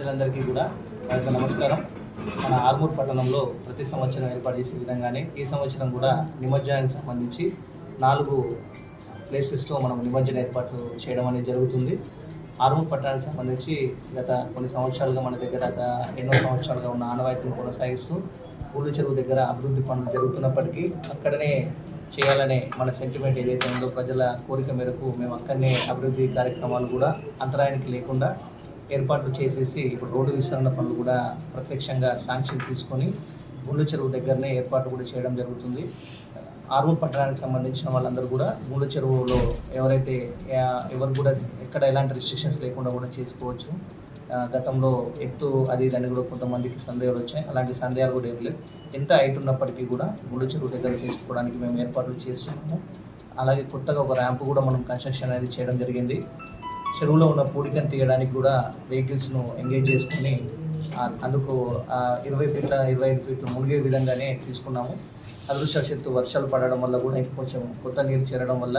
ప్రజలందరికీ కూడా యొక్క నమస్కారం. మన ఆర్మూర్ పట్టణంలో ప్రతి సంవత్సరం ఏర్పాటు చేసే విధంగానే ఈ సంవత్సరం కూడా నిమజ్జనానికి సంబంధించి నాలుగు ప్లేసెస్లో మనం నిమజ్జన ఏర్పాట్లు చేయడం అనేది జరుగుతుంది. ఆర్మూర్ పట్టణానికి సంబంధించి గత కొన్ని సంవత్సరాలుగా మన దగ్గర గత ఎన్నో సంవత్సరాలుగా ఉన్న ఆనవాయితీని కొనసాగిస్తూ ఊళ్ళు చెరువు దగ్గర అభివృద్ధి పనులు జరుగుతున్నప్పటికీ అక్కడనే చేయాలనే మన సెంటిమెంట్ ఏదైతే ఉందో ప్రజల కోరిక మేరకు మేము అక్కడనే అభివృద్ధి కార్యక్రమాలు కూడా అంతరాయానికి లేకుండా ఏర్పాట్లు చేసేసి ఇప్పుడు రోడ్డు విస్తరణ పనులు కూడా ప్రత్యక్షంగా శాంక్షన్ తీసుకొని గుండు చెరువు దగ్గరనే ఏర్పాట్లు కూడా చేయడం జరుగుతుంది. ఆర్మూర్ పట్టణానికి సంబంధించిన వాళ్ళందరూ కూడా గుండు చెరువులో ఎవరైతే ఎవరు కూడా ఎక్కడ ఎలాంటి రిస్ట్రిక్షన్స్ లేకుండా కూడా చేసుకోవచ్చు. గతంలో ఎత్తు అది ఇది అని కూడా కొంతమందికి సందేహాలు వచ్చాయి. అలాంటి సందేహాలు కూడా ఏం లేవు. ఎంత హైట్ ఉన్నప్పటికీ కూడా గుండు చెరువు దగ్గర చేసుకోవడానికి మేము ఏర్పాట్లు చేస్తున్నాము. అలాగే కొత్తగా ఒక ర్యాంప్ కూడా మనం కన్స్ట్రక్షన్ అనేది చేయడం జరిగింది. చెరువులో ఉన్న పూడికను తీయడానికి కూడా వెహికల్స్ను ఎంగేజ్ చేసుకుని అందుకు ఇరవై ఫీట్ల ఇరవై ఐదు ఫీట్లు మునిగే విధంగానే తీసుకున్నాము. అదృష్టవశత్తు వర్షాలు పడడం వల్ల కూడా కొంచెం కొత్త నీరు చేరడం వల్ల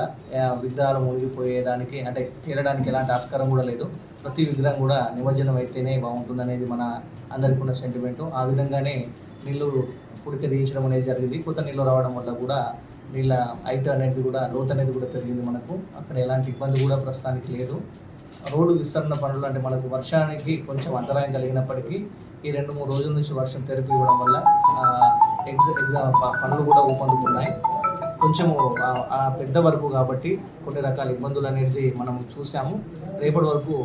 విగ్రహాలు మునిగిపోయేదానికి అంటే తీరడానికి ఎలాంటి ఆస్కారం కూడా లేదు. ప్రతి విగ్రహం కూడా నిమజ్జనం అయితేనే బాగుంటుంది అనేది మన అందరికీ ఉన్న సెంటిమెంటు. ఆ విధంగానే నీళ్ళు పుడిక తీయించడం అనేది జరిగింది. కొత్త నీళ్ళు రావడం వల్ల కూడా నీళ్ళ హైట్ అనేది కూడా లోతు అనేది కూడా పెరిగింది మనకు. అక్కడ ఎలాంటి ఇబ్బంది కూడా ప్రస్తుతానికి లేదు. రోడ్డు విస్తరణ పనులు అంటే మనకు వర్షానికి కొంచెం అంతరాయం కలిగినప్పటికీ ఈ రెండు మూడు రోజుల నుంచి వర్షం తెరిపి ఇవ్వడం వల్ల ఎగ్జా ఎగ్జామ్ పనులు కూడా ఊపందుకున్నాయి. కొంచెము పెద్ద వరకు కాబట్టి కొన్ని రకాల ఇబ్బందులు అనేది మనం చూసాము. రేపటి వరకు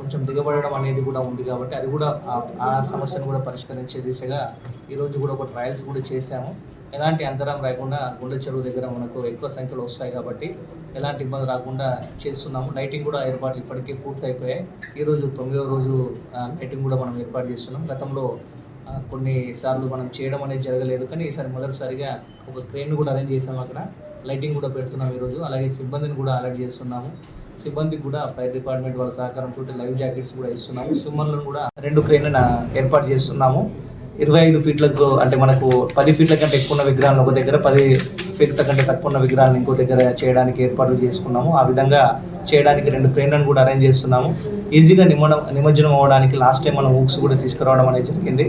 కొంచెం దిగబడడం అనేది కూడా ఉంది కాబట్టి అది కూడా ఆ సమస్యను కూడా పరిష్కరించే దిశగా ఈరోజు కూడా ఒక ట్రయల్స్ కూడా చేశాము. ఎలాంటి అంతరం రాకుండా గుండె చెరువు దగ్గర మనకు ఎక్కువ సంఖ్యలో వస్తాయి కాబట్టి ఎలాంటి ఇబ్బంది రాకుండా చేస్తున్నాము. లైటింగ్ కూడా ఏర్పాట్లు ఇప్పటికే పూర్తయిపోయాయి. ఈరోజు తొమ్మిదవ రోజు లైటింగ్ కూడా మనం ఏర్పాటు చేస్తున్నాం. గతంలో కొన్నిసార్లు కొన్ని సార్లు మనం చేయడం అనేది జరగలేదు. కానీ ఈసారి మొదటిసారిగా ఒక క్రెయిన్ కూడా అరేంజ్ చేసాం అక్కడ. లైటింగ్ కూడా పెడుతున్నాం ఈరోజు అలాగే సిబ్బందిని కూడా అలర్ట్ చేస్తున్నాము. సిబ్బందికి కూడా ఫైర్ డిపార్ట్మెంట్ వాళ్ళ సహకారంతో లైవ్ జాకెట్స్ కూడా ఇస్తున్నాము. సిబ్బందులను కూడా రెండు క్రెయిన్లను ఏర్పాటు చేస్తున్నాము. ఇరవై ఐదు ఫీట్లకు అంటే మనకు పది ఫీట్ల కంటే ఎక్కువ ఉన్న విగ్రహాలను ఒక దగ్గర పది ఫీట్ల కంటే తక్కువ ఉన్న విగ్రహాలను ఇంకో దగ్గర చేయడానికి ఏర్పాట్లు చేసుకున్నాము. ఆ విధంగా చేయడానికి రెండు క్రేన్లను కూడా అరేంజ్ చేస్తున్నాము. ఈజీగా నిమజ్జనం నిమజ్జనం అవ్వడానికి లాస్ట్ టైం మనం ఊక్స్ కూడా తీసుకురావడం అనేది జరిగింది.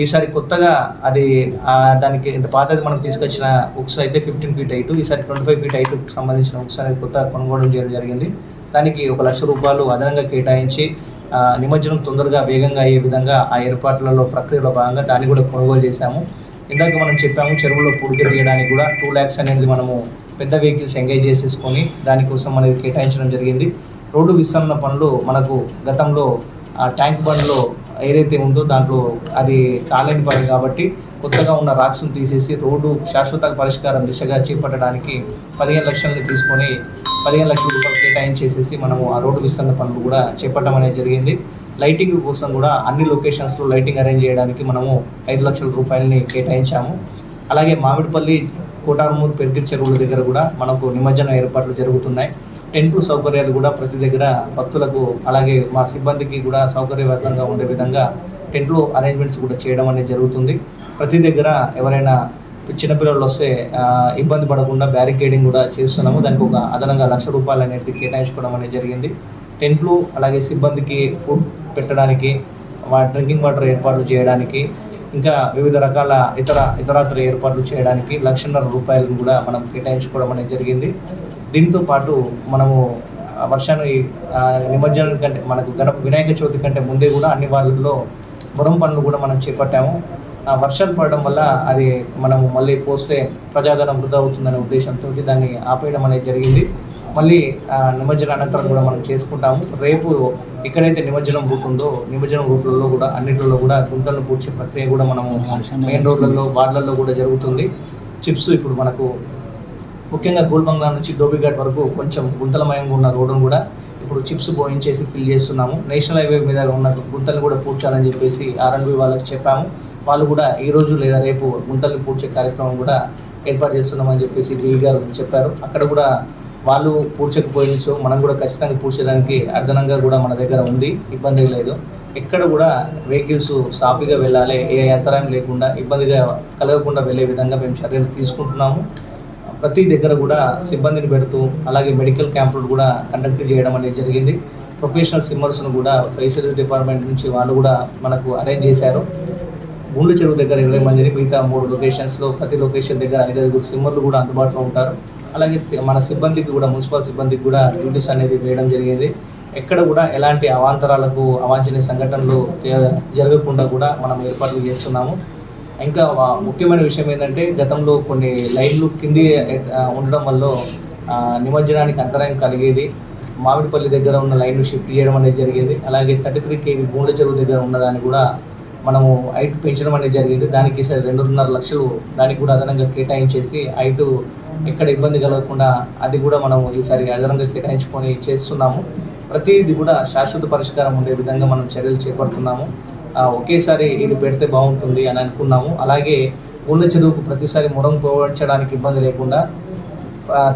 ఈసారి కొత్తగా అది దానికి ఇంత పాతది మనం తీసుకొచ్చిన ఉక్స్ అయితే ఫిఫ్టీన్ ఫీట్ హైట్ ఈసారి ట్వంటీ ఫైవ్ ఫీట్ హైట్ సంబంధించిన ఉక్స్ అనేది కొత్త కొనుగోలు చేయడం జరిగింది. దానికి ఒక లక్ష రూపాయలు అదనంగా కేటాయించి నిమజ్జనం తొందరగా వేగంగా అయ్యే విధంగా ఆ ఏర్పాట్లలో ప్రక్రియలో భాగంగా దాన్ని కూడా కొనుగోలు చేశాము. ఇందాక మనం చెప్పాము చెరువులో పుడికి తీయడానికి కూడా టూ ల్యాక్స్ అనేది మనము పెద్ద వెహికల్స్ ఎంగేజ్ చేసేసుకొని దానికోసం అనేది కేటాయించడం జరిగింది. రోడ్డు విస్తరణ పనులు మనకు గతంలో ఆ ట్యాంక్ బండ్లో ఏదైతే ఉందో దాంట్లో అది కాలేని పని కాబట్టి కొత్తగా ఉన్న రాక్స్ను తీసేసి రోడ్డు శాశ్వత పరిష్కారం దిశగా చేపట్టడానికి పదిహేను లక్షల్ని తీసుకొని పదిహేను లక్షల రూపాయలు కేటాయించేసేసి మనము ఆ రోడ్డు విస్తరణ పనులు కూడా చేపట్టడం అనేది జరిగింది. లైటింగ్ కోసం కూడా అన్ని లొకేషన్స్లో లైటింగ్ అరేంజ్ చేయడానికి మనము ఐదు లక్షల రూపాయలని కేటాయించాము. అలాగే మామిడిపల్లి కోటారమూరు పెరిగిట్ చెరువుల దగ్గర కూడా మనకు నిమజ్జన ఏర్పాట్లు జరుగుతున్నాయి. టెంటు సౌకర్యాలు కూడా ప్రతి దగ్గర భక్తులకు అలాగే మా సిబ్బందికి కూడా సౌకర్యవంతంగా ఉండే విధంగా టెంట్లు అరేంజ్మెంట్స్ కూడా చేయడం అనేది జరుగుతుంది. ప్రతి దగ్గర ఎవరైనా చిన్నపిల్లలు వస్తే ఇబ్బంది పడకుండా బ్యారికేడింగ్ కూడా చేస్తున్నాము. దానికి ఒక అదనంగా లక్ష రూపాయలు అనేది కేటాయించుకోవడం అనేది జరిగింది. టెంట్లు అలాగే సిబ్బందికి ఫుడ్ పెట్టడానికి డ్రింకింగ్ వాటర్ ఏర్పాట్లు చేయడానికి ఇంకా వివిధ రకాల ఇతర ఇతరత్ర ఏర్పాట్లు చేయడానికి లక్షన్నర రూపాయలను కూడా మనం కేటాయించుకోవడం అనేది జరిగింది. దీంతో పాటు మనము వర్షాన్ని నిమజ్జనం కంటే మనకు గణ వినాయక చవితి కంటే ముందే కూడా అన్ని వాళ్ళల్లో బురం పనులు కూడా మనం చేపట్టాము. వర్షాలు పడడం వల్ల అది మనము మళ్ళీ పోస్తే ప్రజాధనం వృధా అవుతుందనే ఉద్దేశంతో దాన్ని ఆపేయడం అనేది జరిగింది. మళ్ళీ ఆ, అనంతరం కూడా మనం చేసుకుంటాము. రేపు ఎక్కడైతే నిమజ్జనం రూట్ ఉందో నిమజ్జనం రూట్లలో కూడా అన్నింటిలో కూడా గుంతలను పూడ్చే ప్రక్రియ కూడా మనము మెయిన్ రోడ్లలో వార్డులలో కూడా జరుగుతుంది. చిప్స్ ఇప్పుడు మనకు ముఖ్యంగా గోల్బంగ్లా నుంచి ధోబిఘాట్ వరకు కొంచెం గుంతలమయంగా ఉన్న రోడ్డును కూడా ఇప్పుడు చిప్స్ పోయించేసి ఫిల్ చేస్తున్నాము. నేషనల్ హైవే మీద ఉన్న గుంతలు కూడా పూడ్చాలని చెప్పేసి ఆర్ఎన్బి వాళ్ళకి చెప్పాము. వాళ్ళు కూడా ఈ రోజు లేదా రేపు గుంతలు పూడ్చే కార్యక్రమం కూడా ఏర్పాటు చేస్తున్నామని చెప్పేసి డిఈ గారు చెప్పారు. అక్కడ కూడా వాళ్ళు పూడ్చకపోయించో మనం కూడా ఖచ్చితంగా పూడ్చడానికి అర్థనంగా కూడా మన దగ్గర ఉంది. ఇబ్బంది లేదు. ఎక్కడ కూడా వెహికల్స్ సాఫీగా వెళ్ళాలి. ఏ అంతరాయం లేకుండా ఇబ్బందిగా కలగకుండా వెళ్ళే విధంగా మేము చర్యలు తీసుకుంటున్నాము. ప్రతి దగ్గర కూడా సిబ్బందిని పెడుతూ అలాగే మెడికల్ క్యాంపులు కూడా కండక్ట్ చేయడం అనేది జరిగింది. ప్రొఫెషనల్ సిమ్మర్స్ను కూడా ఫైషరీస్ డిపార్ట్మెంట్ నుంచి వాళ్ళు కూడా మనకు అరేంజ్ చేశారు. గుండు చెరువు దగ్గర ఇరవై మందిని మిగతా మూడు లొకేషన్స్లో ప్రతి లొకేషన్ దగ్గర ఐదైదుగురు ఐదుగురు సిమ్మర్లు కూడా అందుబాటులో ఉంటారు. అలాగే మన సిబ్బందికి కూడా మున్సిపల్ సిబ్బందికి కూడా డ్యూటీస్ అనేది వేయడం జరిగింది. ఎక్కడ కూడా ఎలాంటి అవాంతరాలకు అవాంఛనీయ సంఘటనలు జ- జరగకుండా కూడా మనం ఏర్పాట్లు చేస్తున్నాము. ఇంకా ముఖ్యమైన విషయం ఏంటంటే గతంలో కొన్ని లైన్లు కింది ఉండడం వల్ల నిమజ్జనానికి అంతరాయం కలిగేది. మామిడిపల్లి దగ్గర ఉన్న లైన్ షిఫ్ట్ చేయడం అనేది జరిగింది. అలాగే థర్టీ త్రీ కేవీ గూండ్ల చెరువు దగ్గర ఉన్నదాన్ని కూడా మనము హైట్ పెంచడం అనేది జరిగింది. దానికి రెండున్నర లక్షలు దానికి కూడా అదనంగా కేటాయించేసి హైట్ ఎక్కడ ఇబ్బంది కలగకుండా అది కూడా మనం ఈసారి అదనంగా కేటాయించుకొని చేస్తున్నాము. ప్రతిది కూడా శాశ్వత పరిష్కారం ఉండే విధంగా మనం చర్యలు చేపడుతున్నాము. ఒకేసారి ఇది పెడితే బాగుంటుంది అని అనుకున్నాము. అలాగే ఊళ్ళ చెరువుకు ప్రతిసారి మురం పోవచ్చడానికి ఇబ్బంది లేకుండా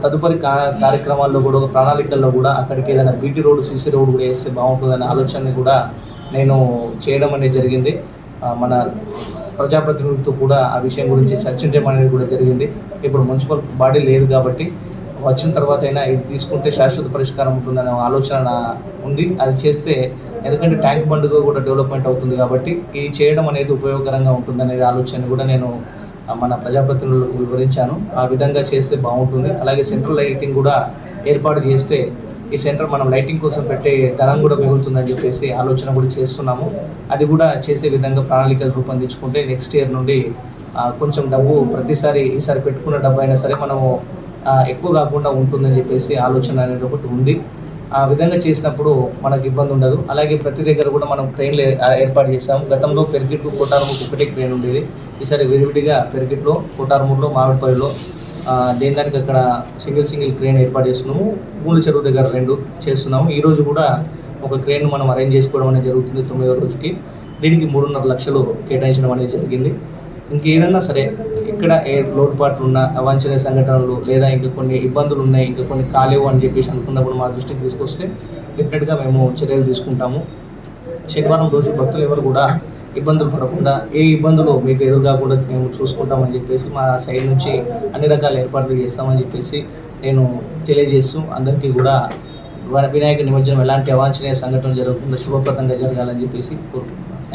తదుపరి కార్యక్రమాల్లో కూడా ప్రణాళికల్లో కూడా అక్కడికి ఏదైనా బీటీ రోడ్ సీసీ రోడ్ కూడా వేస్తే బాగుంటుందనే ఆలోచనని కూడా నేను చేయడం అనేది జరిగింది. మన ప్రజాప్రతినిధులతో కూడా ఆ విషయం గురించి చర్చించడం అనేది కూడా జరిగింది. ఇప్పుడు మున్సిపల్ బాడీ లేదు కాబట్టి వచ్చిన తర్వాత అయినా ఇది తీసుకుంటే శాశ్వత పరిష్కారం ఉంటుందనే ఆలోచన ఉంది. అది చేస్తే ఎందుకంటే ట్యాంక్ బండ్గా కూడా డెవలప్మెంట్ అవుతుంది కాబట్టి ఇది చేయడం అనేది ఉపయోగకరంగా ఉంటుందనేది ఆలోచన కూడా నేను మన ప్రజాప్రతినిధులకు వివరించాను. ఆ విధంగా చేస్తే బాగుంటుంది. అలాగే సెంట్రల్ లైటింగ్ కూడా ఏర్పాటు చేస్తే ఈ సెంటర్ మనం లైటింగ్ కోసం పెట్టే ధనం కూడా మిగులుతుందని చెప్పేసి ఆలోచన కూడా చేస్తున్నాము. అది కూడా చేసే విధంగా ప్రణాళికలు రూపొందించుకుంటే నెక్స్ట్ ఇయర్ నుండి కొంచెం డబ్బు ప్రతిసారి ఈసారి పెట్టుకున్న డబ్బు అయినా సరే మనము ఎక్కువ కాకుండా ఉంటుందని చెప్పేసి ఆలోచన అనేది ఒకటి ఉంది. ఆ విధంగా చేసినప్పుడు మనకు ఇబ్బంది ఉండదు. అలాగే ప్రతి దగ్గర కూడా మనం క్రెయిన్లు ఏ- ఏర్పాటు చేసాము గతంలో పెరిగిట్ కోటారముకు ఒకటే క్రెయిన్ ఉండేది. ఈసారి విరివిడిగా పెరిగిట్లో కోటారములో మామిడిపల్లిలో దేని దానికి అక్కడ సింగిల్ సింగిల్ క్రేన్ ఏర్పాటు చేస్తున్నాము? మూడు చెరువు దగ్గర రెండు చేస్తున్నాము. ఈరోజు కూడా ఒక క్రేన్ మనం అరేంజ్ చేసుకోవడం అనేది జరుగుతుంది తొమ్మిదో రోజుకి. దీనికి మూడున్నర లక్షలు కేటాయించడం అనేది జరిగింది. ఇంకేదన్నా సరే ఎక్కడ ఏ లోటుపాట్లు ఉన్నా అవాంఛనీయ సంఘటనలు లేదా ఇంకా కొన్ని ఇబ్బందులు ఉన్నాయి ఇంకా కొన్ని కాలేవు అని చెప్పేసి అనుకున్నప్పుడు మా దృష్టికి తీసుకొస్తే డెఫినెట్గా మేము చర్యలు తీసుకుంటాము. శనివారం రోజు భక్తులు ఎవరు కూడా ఇబ్బందులు పడకుండా ఏ ఇబ్బందులు మీకు ఎదురు కాకుండా మేము చూసుకుంటామని చెప్పేసి మా సైడ్ నుంచి అన్ని రకాల ఏర్పాట్లు చేస్తామని చెప్పేసి నేను తెలియజేస్తూ అందరికీ కూడా వినాయక నిమజ్జనం ఎలాంటి అవాంఛనీయ సంఘటన జరగకుండా శుభప్రదంగా జరగాలని చెప్పేసి కోరుకుంటున్నాను.